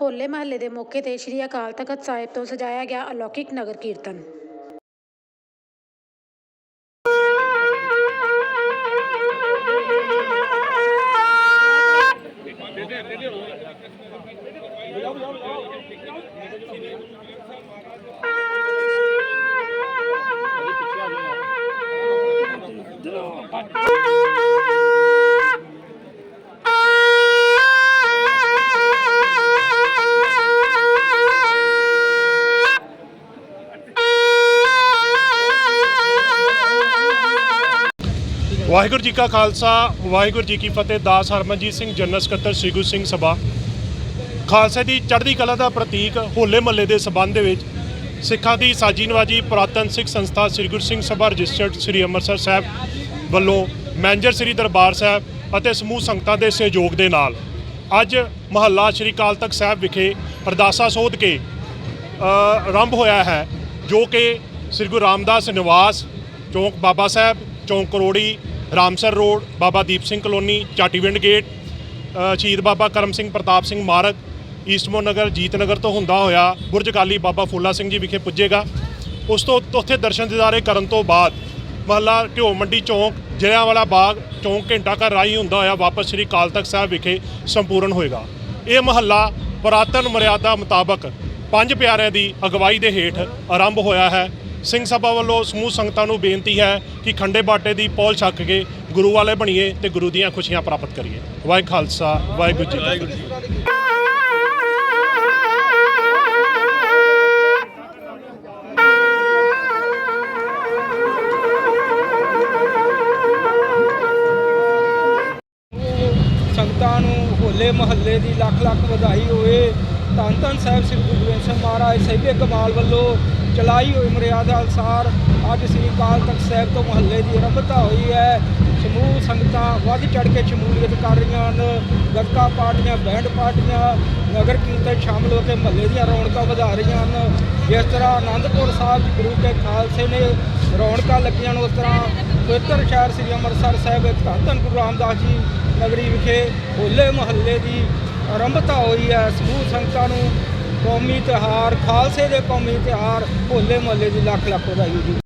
ਹੋਲੇ ਮਹੱਲੇ ਦੇ ਮੌਕੇ ਤੇ ਸ੍ਰੀ ਅਕਾਲ ਤਖਤ ਸਾਹਿਬ ਤੋਂ ਸਜਾਇਆ ਗਿਆ ਅਲੌਕਿਕ ਨਗਰ ਕੀਰਤਨ। ਵਾਹਿਗੁਰੂ ਜੀ ਕਾ ਖਾਲਸਾ, ਵਾਹਿਗੁਰੂ ਜੀ ਕੀ ਫਤਿਹ, ਦਾਸ ਹਰਮਨਜੀਤ ਸਿੰਘ, ਜਨਰਲ ਸਕੱਤਰ ਸ੍ਰੀ ਗੁਰੂ ਸਿੰਘ ਸਭਾ। ਖਾਲਸੇ ਦੀ ਚੜ੍ਹਦੀ ਕਲਾ ਦਾ ਪ੍ਰਤੀਕ ਹੋਲੇ ਮਹੱਲੇ ਦੇ ਸਬੰਧ ਦੇ ਵਿੱਚ ਸਿੱਖਾਂ ਦੀ ਸਾਜੀ ਨਵਾਜੀ ਪੁਰਾਤਨ ਸਿੱਖ ਸੰਸਥਾ ਸ੍ਰੀ ਗੁਰੂ ਸਿੰਘ ਸਭਾ ਰਜਿਸਟਰਡ ਸ੍ਰੀ ਅੰਮ੍ਰਿਤਸਰ ਸਾਹਿਬ ਵੱਲੋਂ ਮੈਨੇਜਰ ਸ੍ਰੀ ਦਰਬਾਰ ਸਾਹਿਬ ਅਤੇ ਸਮੂਹ ਸੰਗਤਾਂ ਦੇ ਸਹਿਯੋਗ ਦੇ ਨਾਲ ਅੱਜ ਮਹੱਲਾ ਸ੍ਰੀ ਅਕਾਲ ਤਖਤ ਸਾਹਿਬ ਵਿਖੇ ਅਰਦਾਸਾ ਸੋਧ ਕੇ ਆਰੰਭ ਹੋਇਆ ਹੈ, ਜੋ ਕਿ ਸ੍ਰੀ ਗੁਰੂ ਰਾਮਦਾਸ ਨਿਵਾਸ, ਚੌਂਕ ਬਾਬਾ ਸਾਹਿਬ, ਚੌਂਕ Karori Ramsar road, Baba Deep Singh colony, Chativind gate ਸ਼ਹੀਦ ਬਾਬਾ ਕਰਮ ਸਿੰਘ ਪ੍ਰਤਾਪ ਸਿੰਘ ਮਾਰਗ ਈਸਟਮੋ ਨਗਰ, ਜੀਤ ਨਗਰ ਤੋਂ ਹੁੰਦਾ ਹੋਇਆ ਬੁਰਜ ਕਾਲੀ ਬਾਬਾ ਫੂਲਾ ਸਿੰਘ ਜੀ ਵਿਖੇ ਪੁੱਜੇਗਾ। ਉਸ ਤੋਂ ਉੱਥੇ ਦਰਸ਼ਨ ਦਿਦਾਰੇ ਕਰਨ ਤੋਂ ਬਾਅਦ ਮਹੱਲਾ ਘਿਓ ਮੰਡੀ ਚੌਂਕ, ਜਲਿਆਂਵਾਲਾ ਬਾਗ ਚੌਂਕ ਘੰਟਾ ਘਰ ਰਾਹੀਂ ਹੁੰਦਾ ਹੋਇਆ ਵਾਪਸ ਸ੍ਰੀ ਅਕਾਲ ਤਖਤ ਸਾਹਿਬ ਵਿਖੇ ਸੰਪੂਰਨ ਹੋਏਗਾ। ਇਹ ਮਹੱਲਾ ਪੁਰਾਤਨ ਮਰਿਆਦਾ ਮੁਤਾਬਕ ਪੰਜ ਪਿਆਰਿਆਂ ਦੀ ਅਗਵਾਈ ਦੇ ਹੇਠ ਆਰੰਭ ਹੋਇਆ ਹੈ। ਸਿੰਘ ਸਭਾ ਵੱਲੋਂ ਸਮੂਹ ਸੰਗਤਾਂ ਨੂੰ ਬੇਨਤੀ ਹੈ ਕਿ ਖੰਡੇ ਬਾਟੇ ਦੀ ਪੌਲ ਛੱਕ ਕੇ ਗੁਰੂ ਵਾਲੇ ਬਣੀਏ ਤੇ ਗੁਰੂ ਦੀਆਂ ਖੁਸ਼ੀਆਂ ਪ੍ਰਾਪਤ ਕਰੀਏ। ਵਾਹਿ ਖਾਲਸਾ ਵਾਹਿਗੁਰੂ ਜੀ ਕੀ ਫਤਿਹ। ਸੰਗਤਾਂ ਨੂੰ ਹੋਲੇ ਮਹੱਲੇ ਦੀ ਲੱਖ ਲੱਖ ਵਧਾਈ ਹੋਵੇ। ਧੰਨ ਧੰਨ ਸਾਹਿਬ ਸ੍ਰੀ ਗੁਰੂ ਗੋਬਿੰਦ ਸਿੰਘ ਮਹਾਰਾਜ ਸਹਿਬੇ ਕਮਾਲ ਵੱਲੋਂ ਚਲਾਈ ਹੋਈ ਮਰਿਆਦਾ ਅਨੁਸਾਰ ਅੱਜ ਸ੍ਰੀ ਅਕਾਲ ਤਖਤ ਸਾਹਿਬ ਤੋਂ ਮਹੱਲੇ ਦੀ ਆਰੰਭਤਾ ਹੋਈ ਹੈ। ਸਮੂਹ ਸੰਗਤਾਂ ਵੱਧ ਚੜ ਕੇ ਸ਼ਮੂਲੀਅਤ ਕਰ ਰਹੀਆਂ ਹਨ। ਗੱਤਕਾ ਪਾਰਟੀਆਂ, ਬੈਂਡ ਪਾਰਟੀਆਂ, ਨਗਰ ਕੀਰਤਨ ਸ਼ਾਮਲ ਹੋ ਕੇ ਮਹੱਲੇ ਦੀਆਂ ਰੌਣਕਾਂ ਵਧਾ ਰਹੀਆਂ ਹਨ। ਜਿਸ ਤਰ੍ਹਾਂ ਆਨੰਦਪੁਰ ਸਾਹਿਬ ਗੁਰੂ ਕੇ ਖਾਲਸੇ ਨੇ ਰੌਣਕਾਂ ਲੱਗੀਆਂ ਨੇ ਉਸ ਤਰ੍ਹਾਂ ਪਵਿੱਤਰ ਸ਼ਹਿਰ ਸ੍ਰੀ ਅੰਮ੍ਰਿਤਸਰ ਸਾਹਿਬ ਧੰਨ ਧੰਨ ਗੁਰੂ ਰਾਮਦਾਸ ਜੀ ਨਗਰੀ ਵਿਖੇ ਹੋਲੇ ਮਹੱਲੇ ਦੀ ਆਰੰਭਤਾ ਹੋਈ ਹੈ। ਸਮੂਹ ਸੰਗਤਾਂ ਨੂੰ ਕੌਮੀ ਤਿਉਹਾਰ, ਖਾਲਸੇ ਦੇ ਕੌਮੀ ਤਿਉਹਾਰ ਹੋਲੇ ਮਹੱਲੇ ਦੀ ਲੱਖ ਲੱਖ ਵਧਾਈ ਜੀ